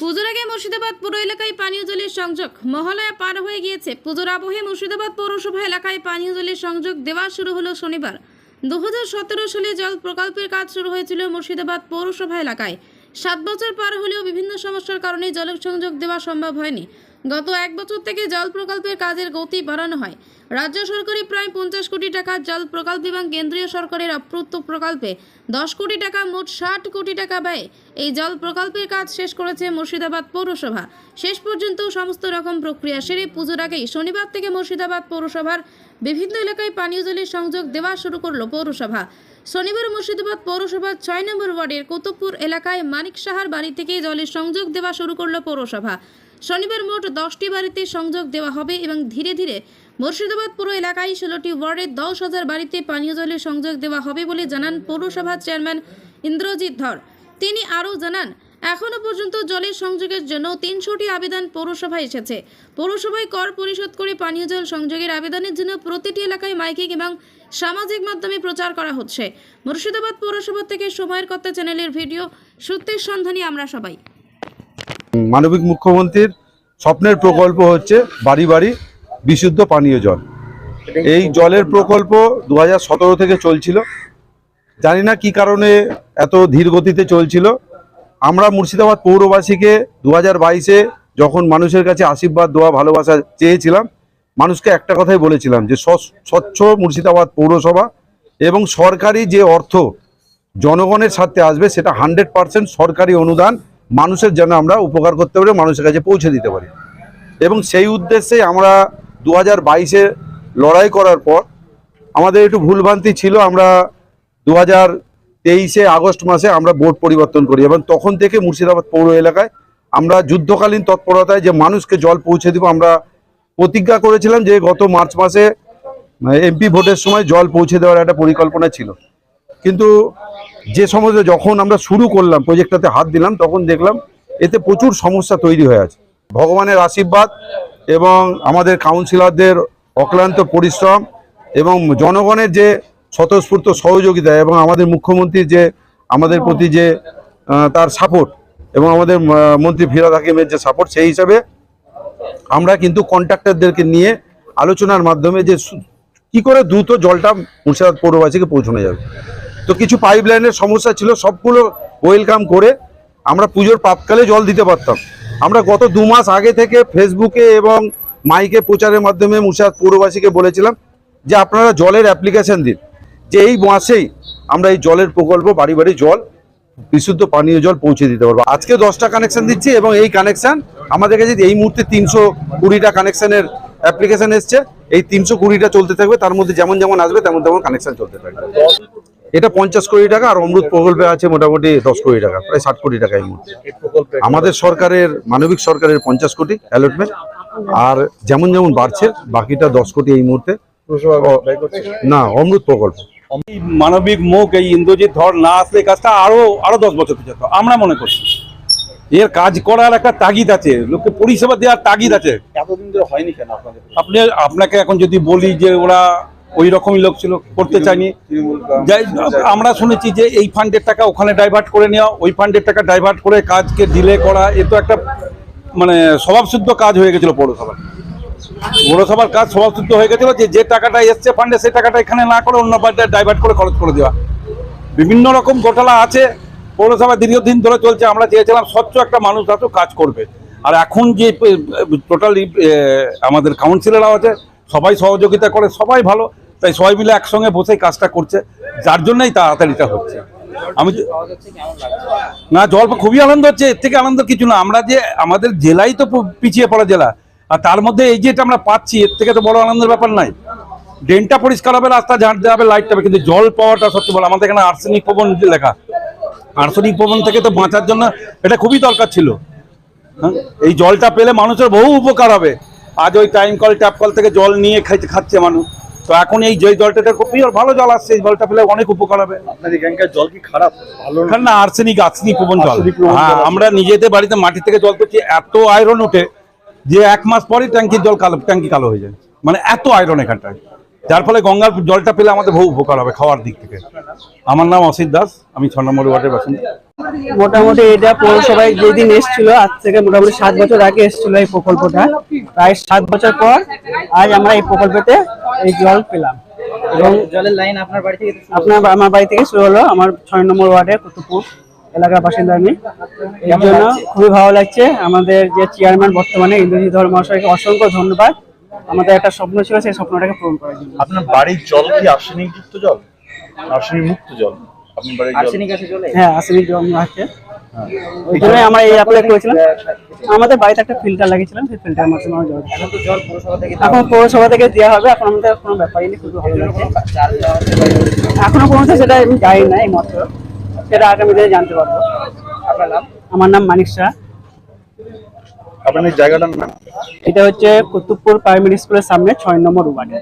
পুজোর আগে মুর্শিদাবাদ পুর এলাকায় পানীয় জলের সংযোগ। মহালয়া পার হয়ে গিয়েছে পুজোর আবহে মুর্শিদাবাদ পৌরসভা এলাকায় পানীয় জলের সংযোগ দেওয়া শুরু হলো শনিবার। দু হাজার সতেরো সালে জল প্রকল্পের কাজ শুরু হয়েছিল মুর্শিদাবাদ পৌরসভা এলাকায়। সাত বছর পার হলেও বিভিন্ন সমস্যার কারণে জল সংযোগ দেওয়া সম্ভব হয়নি। গত এক বছর থেকে জল প্রকল্পের কাজের গতি বাড়ানো হয়। রাজ্য সরকারি প্রায় পঞ্চাশ কোটি টাকা জল প্রকল্প এবং কেন্দ্রীয় সরকারের অপ্রুত প্রকল্পে দশ কোটি টাকা, মোট ষাট কোটি টাকা ব্যয় এই জল প্রকল্পের কাজ শেষ করেছে মুর্শিদাবাদ পৌরসভা। শেষ পর্যন্ত সমস্ত রকম প্রক্রিয়া সেরে পুজোর আগেই শনিবার থেকে মুর্শিদাবাদ পৌরসভার বিভিন্ন এলাকায় পানীয় জলের সংযোগ দেওয়া শুরু করল পৌরসভা। শনিবার মুর্শিদাবাদ পৌরসভার ছয় নম্বর ওয়ার্ডের কুতুবপুর এলাকায় মানিক সাহার বাড়ি থেকে জলের সংযোগ দেওয়া শুরু করল পৌরসভা। শনিবার মোট দশটি বাড়িতে সংযোগ দেওয়া হবে এবং ধীরে ধীরে মুর্শিদাবাদ পুরো এলাকায় ষোলোটি ওয়ার্ডের দশ হাজার বাড়িতে পানীয় জলের সংযোগ দেওয়া হবে বলে জানান পৌরসভার চেয়ারম্যান ইন্দ্রজিৎ ধর। তিনি আরও জানান এখনও পর্যন্ত জলের সংযোগের জন্য তিনশোটি আবেদন পৌরসভায় এসেছে। পৌরসভায় কর পরিশোধ করে পানীয় জল সংযোগের আবেদনের জন্য প্রতিটি এলাকায় মাইকিং এবং সামাজিক মাধ্যমে প্রচার করা হচ্ছে। মুর্শিদাবাদ পৌরসভা থেকে সময়ের কথা চ্যানেলের ভিডিও সত্যের সন্ধানী আমরা সবাই। মানবিক মুখ্যমন্ত্রীর স্বপ্নের প্রকল্প হচ্ছে বাড়ি বাড়ি বিশুদ্ধ পানীয় জল। এই জলের প্রকল্প দু হাজার সতেরো থেকে চলছিল। জানি না কি কারণে এত ধীর গতিতে চলছিল। আমরা মুর্শিদাবাদ পৌরবাসীকে দু হাজার বাইশে যখন মানুষের কাছে আশীর্বাদ, দোয়া, ভালোবাসা চেয়েছিলাম, মানুষকে একটা কথাই বলেছিলাম যে স্বচ্ছ- মুর্শিদাবাদ পৌরসভা এবং সরকারি যে অর্থ জনগণের স্বার্থে আসবে সেটা হান্ড্রেড পার্সেন্ট সরকারি অনুদান মানুষের যেন আমরা উপকার করতে পারি, মানুষের কাছে পৌঁছে দিতে পারি। এবং সেই উদ্দেশ্যে আমরা দু হাজার বাইশে লড়াই করার পর আমাদের একটু ভুলভ্রান্তি ছিল, আমরা দু হাজার তেইশে আগস্ট মাসে আমরা বোর্ড পরিবর্তন করি এবং তখন থেকে মুর্শিদাবাদ পৌর এলাকায় আমরা যুদ্ধকালীন তৎপরতায় যে মানুষকে জল পৌঁছে দিব, আমরা প্রতিজ্ঞা করেছিলাম যে গত মার্চ মাসে এমপি ভোটের সময় জল পৌঁছে দেওয়ার একটা পরিকল্পনা ছিল। কিন্তু যে সময় যখন আমরা শুরু করলাম প্রজেক্টটাতে হাত দিলাম, তখন দেখলাম এতে প্রচুর সমস্যা তৈরি হয়ে আছে। ভগবানের আশীর্বাদ এবং আমাদের কাউন্সিলরদের অক্লান্ত পরিশ্রম এবং জনগণের যে স্বতঃস্ফূর্ত সহযোগিতা এবং আমাদের মুখ্যমন্ত্রীর যে, আমাদের প্রতি যে তার সাপোর্ট এবং আমাদের মন্ত্রী ফিরাদ হাকিমের যে সাপোর্ট সেই হিসাবে আমরা কিন্তু কন্ট্রাক্টরদেরকে নিয়ে আলোচনার মাধ্যমে যে কি করে দ্রুত জলটা মুর্শিদাবাদ পৌরবাসীকে পৌঁছানো যাবে। তো কিছু পাইপ লাইনের সমস্যা ছিল, সবগুলো ওয়েলকাম করে আমরা পুজোর প্রাপকালে জল দিতে পারতাম। আমরা গত দু মাস আগে থেকে ফেসবুকে এবং মাইকে প্রচারের মাধ্যমে মুর্শিদাবাদ পৌরবাসীকে বলেছিলাম যে আপনারা জলের অ্যাপ্লিকেশন দিন। যে এই মাসেই আমরা এই জলের প্রকল্প, বাড়ি বাড়ি জল, বিশুদ্ধ পানীয় জল পৌঁছে দিতে পারব। আজকে দশটা কানেকশন দিচ্ছি এবং এই কানেকশন আমাদের কাছে এই মুহূর্তে তিনশো কুড়িটা কানেকশানের অ্যাপ্লিকেশন এসছে। এই তিনশো কুড়িটা চলতে থাকবে, তার মধ্যে যেমন যেমন আসবে, তেমন তেমন কানেকশন চলতে থাকবে। এটা পঞ্চাশ কোটি টাকা আর অমৃত প্রকল্পে আছে মোটামুটি দশ কোটি টাকা প্রায় ষাট কোটি টাকা এই মুহূর্তে। আমাদের সরকারের মানবিক সরকারের পঞ্চাশ কোটি অ্যালটমেন্ট আর যেমন যেমন বাড়ছে বাকিটা দশ কোটি এই মুহূর্তে। না অমৃত প্রকল্প। এই মানবিক মুখ এই ইন্দ্রজিৎ ধর না আসলে এই কাজটা আরও আরও দশ বছর পর্যন্ত আমরা মনে করছি। এর কাজ করার একটা তাগিদ আছে লোককে পরিষেবা দেওয়ার তাগিদ আছে। এতদিন ধরে হয়নি কেন আপনাদের? আপনি আপনাকে এখন যদি বলি যে ওরা ওই রকমই লোক ছিল করতে চায়নি। যাই আমরা শুনেছি যে এই ফান্ডের টাকা ওখানে ডাইভার্ট করে নেওয়া ওই ফান্ডের টাকা ডাইভার্ট করে কাজকে ডিলে করা এ তো একটা মানে স্বভাবসিদ্ধ কাজ হয়ে গেছিল পৌরসভার। পৌরসভার কাজ স্বভাবসিদ্ধ হয়ে গেছিল যে যে টাকাটা এসছে ফান্ডে সেই টাকাটা এখানে না করে অন্য ফান্ডে ডাইভার্ট করে খরচ করে দেওয়া। বিভিন্ন রকম ঘোটালা আছে পৌরসভা দীর্ঘদিন ধরে চলছে আমরা চেয়েছিলাম স্বচ্ছ একটা মানুষ যাতে কাজ করবে। আর এখন যে টোটালি আমাদের কাউন্সিলররাও আছে সবাই সহযোগিতা করে সবাই ভালো। তাই সবাই মিলে একসঙ্গে বসে কাজটা করছে, যার জন্যই তাড়াতাড়িটা হচ্ছে। আমি না, জল খুবই আনন্দ হচ্ছে, এর থেকে আনন্দ কিছু না। আমরা যে আমাদের জেলাই তো পিছিয়ে পড়া জেলা, আর তার মধ্যে এই যেটা আমরা পাচ্ছি, এর থেকে তো বড় আনন্দের ব্যাপার নাই। ড্রেনটা পরিষ্কার হবে, রাস্তা ঝাঁট যাবে লাইট হবে, কিন্তু জল পাওয়াটা সত্যি বলো আমাদের এখানে আর্সেনিক ভবন লেখা আর্সেনিক ভবন থেকে তো বাঁচার জন্য এটা খুবই দরকার ছিল। হ্যাঁ? এই জলটা পেলে মানুষের বহু উপকার হবে। আজ ওই টাইম কল ট্যাপ কল থেকে জল নিয়ে খাচ্ছে মানুষ। তো এখন এই যে জলটা খুব ভালো জল আসছে এই জলটা পেলে অনেক উপকার হবে। আপনাদের এখানকার জল কি খারাপ? ভালো না? আর্সেনিক আর্সেনিক প্রবণ জল। হ্যাঁ আমরা নিজেদের বাড়িতে মাটি থেকে জল করছি এত আয়রন ওঠে যে এক মাস পরে ট্যাঙ্কির জল কালো ট্যাঙ্কি কালো হয়ে যায়। মানে এত আয়রন এখানটায়। যার ফলে গঙ্গার জলটা পেলে আমাদের বহু উপকার হবে খাওয়ার দিক থেকে। আমার নাম অসিত দাস আমি ছ নম্বর ওয়ার্ডের বাসিন্দা। মোটামুটি এটা পৌরসভায় যেদিন এসেছিল আজ থেকে মোটামুটি সাত বছর আগে এসেছিল এই প্রকল্পটা। প্রায় সাত বছর পর আজ আমরা এই প্রকল্পতে এই জল পেলাম। এবং জলের লাইন আপনার বাড়ি থেকে আপনার আমার বাড়ি থেকে শুরু হলো। আমার ছয় নম্বর ওয়ার্ডের কুতুবপুর এলাকার বাসিন্দা আমি। এর জন্য খুবই ভালো লাগছে। আমাদের যে চেয়ারম্যান বর্তমানে ইন্দ্রজিৎ ধর মহাশয়কে অসংখ্য ধন্যবাদ। আমাদের একটা স্বপ্ন ছিল সেই স্বপ্নটাকে পূরণ করার জন্য। আপনার বাড়ির জল কি আর্সেনিক যুক্ত জল? আর্সেনিক মুক্ত জল। আপনার বাড়ির জল আর্সেনিক আছে জলে? হ্যাঁ আসেনি জল আছে। ওই জন্যই আমরা এই অ্যাপ্লাই করেছিলাম। আমাদের বাড়িতে একটা ফিল্টার লাগিয়েছিলাম সেই ফিল্টারের মাধ্যমে আমরা জল এখন তো জল পৌরসভা থেকে এখন পৌরসভা থেকে দেওয়া হবে এখন আমাদের কোনো ব্যাপারই নেই খুবই ভালো লাগছে। এখনও পর্যন্ত সেটা আমি জানি না এই মাত্র সেটা আগামী দিনে জানতে পারব। আমার নাম মানিক শাহ। আপনার জায়গাটার নাম? এটা হচ্ছে কুতুবপুর প্রাইমারি স্কুলের সামনে ছয় নম্বর ওয়ার্ডে।